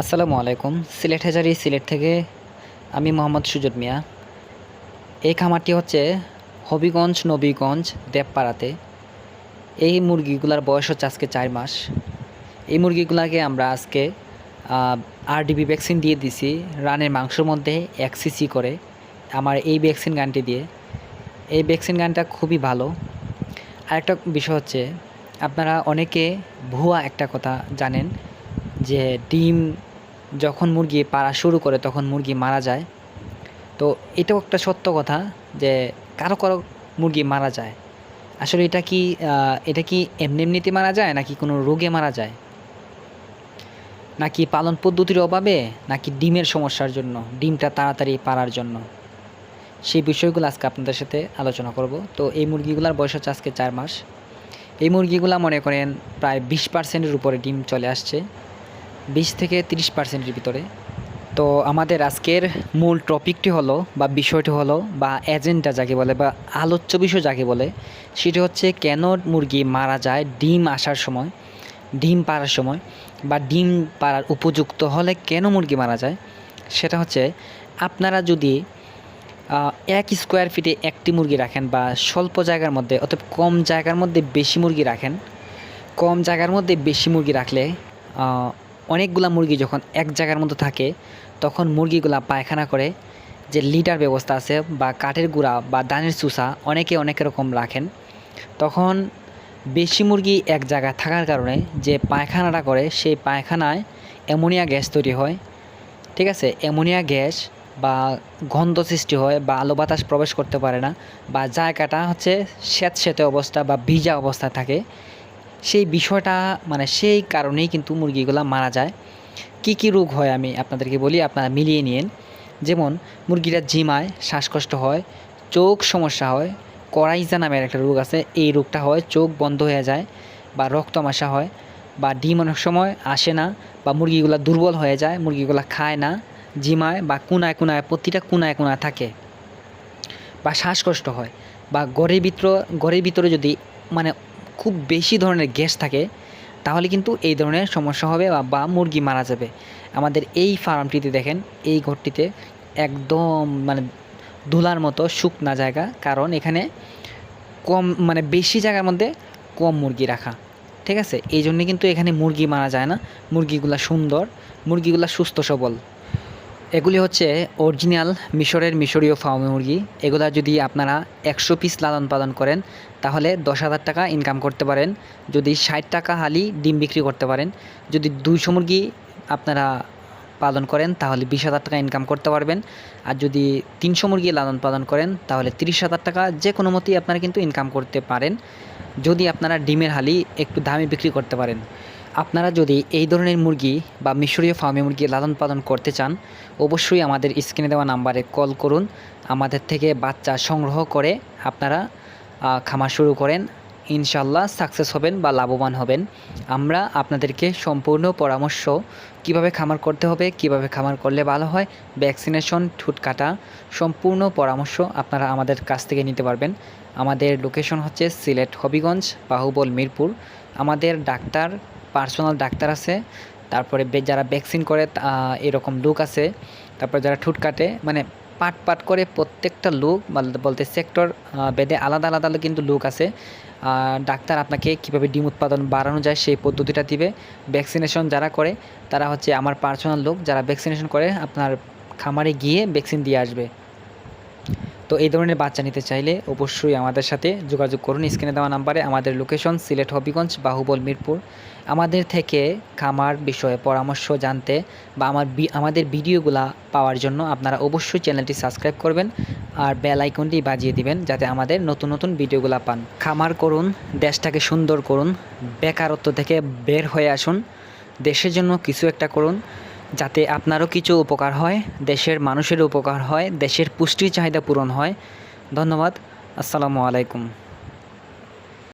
আসসালামু আলাইকুম। সিলেট হাজারি সিলেট থেকে আমি মোহাম্মদ সুজত মিয়া। এই খামারটি হচ্ছে হবিগঞ্জ, নবীগঞ্জ, দেবপাড়াতে। এই মুরগিগুলার বয়স হচ্ছে আজকে চার মাস। এই মুরগিগুলাকে আমরা আজকে আরডিবি ভ্যাকসিন দিয়ে দিছি, রানের মাংসর মধ্যে এক সিসি করে, আমার এই ভ্যাকসিন গানটি দিয়ে। এই ভ্যাকসিন গানটা খুবই ভালো। আরেকটা বিষয় হচ্ছে, আপনারা অনেকে ভুয়া একটা কথা জানেন যে ডিম যখন মুরগি পাড়া শুরু করে তখন মুরগি মারা যায়। তো এটাও একটা সত্য কথা যে কারও কারও মুরগি মারা যায়। আসলে এটা কি এটা কি এমনি এমনিতে মারা যায় নাকি কোনো রোগে মারা যায়? নাকি পালন পদ্ধতির অভাবে নাকি ডিমের সমস্যার জন্য, ডিমটা তাড়াতাড়ি পারার জন্য? সেই বিষয়গুলো আজকে আপনাদের সাথে আলোচনা করব। তো এই মুরগিগুলোর বয়স হচ্ছে আজকে চার মাস। এই মুরগিগুলো মনে করেন প্রায় বিশ পার্সেন্টের উপরে ডিম চলে আসছে। বিশ থেকে তিরিশ পার্সেন্টের ভিতরে। তো আমাদের আজকের মূল টপিকটি হলো বা বিষয়টি হলো বা এজেন্ডা যাকে বলে বা আলোচ্য বিষয় যাকে বলে, সেটি হচ্ছে কেন মুরগি মারা যায় ডিম আসার সময়, ডিম পাড়ার সময় বা ডিম পাড়ার উপযুক্ত হলে কেন মুরগি মারা যায়? সেটা হচ্ছে আপনারা যদি এক স্কোয়ার ফিটে একটি মুরগি রাখেন বা স্বল্প জায়গার মধ্যে অর্থাৎ কম জায়গার মধ্যে বেশি মুরগি রাখেন, কম জায়গার মধ্যে বেশি মুরগি রাখলে অনেকগুলা মুরগি যখন এক জায়গার মধ্যে থাকে, তখন মুরগিগুলা পায়খানা করে যে লিটার ব্যবস্থা আছে বা কাঠের গুঁড়া বা দানের চুষা অনেকে অনেক রকম রাখেন, তখন বেশি মুরগি এক জায়গায় থাকার কারণে যে পায়খানাটা করে সেই পায়খানায় অ্যামোনিয়া গ্যাস তৈরি হয়, ঠিক আছে? অ্যামোনিয়া গ্যাস বা গন্ধ সৃষ্টি হয় বা আলো বাতাস প্রবেশ করতে পারে না বা জায়গাটা হচ্ছে স্যাঁতস্যাঁতে অবস্থা বা ভিজা অবস্থায় থাকে সেই বিষয়টা মানে সেই কারণেই কিন্তু মুরগিগুলা মারা যায়। কি কি রোগ হয় আমি আপনাদেরকে বলি, আপনারা মিলিয়ে নিন যেমন মুরগিরা জিমায়, শ্বাসকষ্ট হয়, চোখ সমস্যা হয়, করাইজা নামের একটা রোগ আছে, এই রোগটা হয়, চোখ বন্ধ হয়ে যায় বা রক্ত রক্তমাশা হয় বা ডিম অনেক সময় আসে না বা মুরগিগুলা দুর্বল হয়ে যায়, মুরগিগুলা খায় না, জিমায় বা কোনায় কোনায়, প্রতিটা কোনায় কোনায় থাকে বা শ্বাসকষ্ট হয় বা গড়ের ভিতর গড়ের ভিতরে যদি মানে খুব বেশি ধরনের গ্যাস থাকে, তাহলে কিন্তু এই ধরনের সমস্যা হবে বা মুরগি মারা যাবে। আমাদের এই ফার্মটিতে দেখেন, এই ঘরটিতে একদম মানে ধুলার মতো শুকনা জায়গা, কারণ এখানে কম মানে বেশি জায়গার মধ্যে কম মুরগি রাখা, ঠিক আছে? এই জন্যে কিন্তু এখানে মুরগি মারা যায় না। মুরগিগুলা সুন্দর, মুরগিগুলা সুস্থ সবল। এগুলি হচ্ছে অরিজিনাল মিশরের মিশরীয় ফার্মি মুরগি। এগুলা যদি আপনারা একশো পিস লালন পালন করেন, তাহলে দশ হাজার টাকা ইনকাম করতে পারেন। যদি ষাট টাকা হালি ডিম বিক্রি করতে পারেন। যদি দুইশো মুরগি আপনারা পালন করেন, তাহলে বিশ হাজার টাকা ইনকাম করতে পারবেন। আর যদি তিনশো মুরগি লালন পালন করেন, তাহলে তিরিশ হাজার টাকা যে কোনো মতেই আপনারা কিন্তু ইনকাম করতে পারেন। যদি আপনারা ডিমের হালি একটু দামে বিক্রি করতে পারেন। আপনারা যদি এই ধরনের মুরগি বা মিশরীয় ফার্মে মুরগি লালন পালন করতে চান, অবশ্যই আমাদের স্ক্রিনে দেওয়া নাম্বারে কল করুন। আমাদের থেকে বাচ্চা সংগ্রহ করে আপনারা খামার শুরু করেন। ইনশাল্লাহ সাকসেস হবেন বা লাভবান হবেন। আমরা আপনাদেরকে সম্পূর্ণ পরামর্শ কীভাবে খামার করতে হবে, কীভাবে খামার করলে ভালো হয়, ভ্যাকসিনেশন, ঠুট কাটা, সম্পূর্ণ পরামর্শ আপনারা আমাদের কাছ থেকে নিতে পারবেন। আমাদের লোকেশন হচ্ছে সিলেট হবিগঞ্জ, বাহুবল মিরপুর। আমাদের ডাক্তার পার্সোনাল ডাক্তার আছে, তারপরে যারা ভ্যাকসিন করে এরকম লোক আছে, তারপরে যারা ঠুট কাটে মানে পাট পাট করে প্রত্যেকটা লোক, বল- বলতে সেক্টর বেদে আলাদা আলাদা কিন্তু লোক আছে। ডাক্তার আপনাকে কীভাবে ডিম উৎপাদন বাড়ানো যায় সেই পদ্ধতিটা দিবে। ভ্যাকসিনেশন যারা করে, তারা হচ্ছে আমার পার্সোনাল লোক, যারা ভ্যাকসিনেশন করে, আপনার খামারে গিয়ে ভ্যাকসিন দিয়ে আসবে। তো এই ধরনের বাচ্চা নিতে চাইলে অবশ্যই আমাদের সাথে যোগাযোগ করুন। স্ক্রিনে দেওয়া নাম্বারে আমাদের লোকেশন সিলেট হবিগঞ্জ, বাহুবল, মিরপুর। আমাদের থেকে খামার বিষয়ে পরামর্শ জানতে বা আমার আমাদের ভিডিওগুলা পাওয়ার জন্য আপনারা অবশ্যই চ্যানেলটি সাবস্ক্রাইব করবেন আর বেল আইকনটি বাজিয়ে দিবেন যাতে আমাদের নতুন নতুন ভিডিওগুলা পান। খামার করুন, দেশটাকে সুন্দর করুন, বেকারত্ব থেকে বের হয়ে আসুন, দেশের জন্য কিছু একটা করুন। যাতে আপনারও কিছু উপকার হয়, দেশের মানুষের উপকার হয়, দেশের পুষ্টির চাহিদা পূরণ হয়। ধন্যবাদ। আসসালামু আলাইকুম।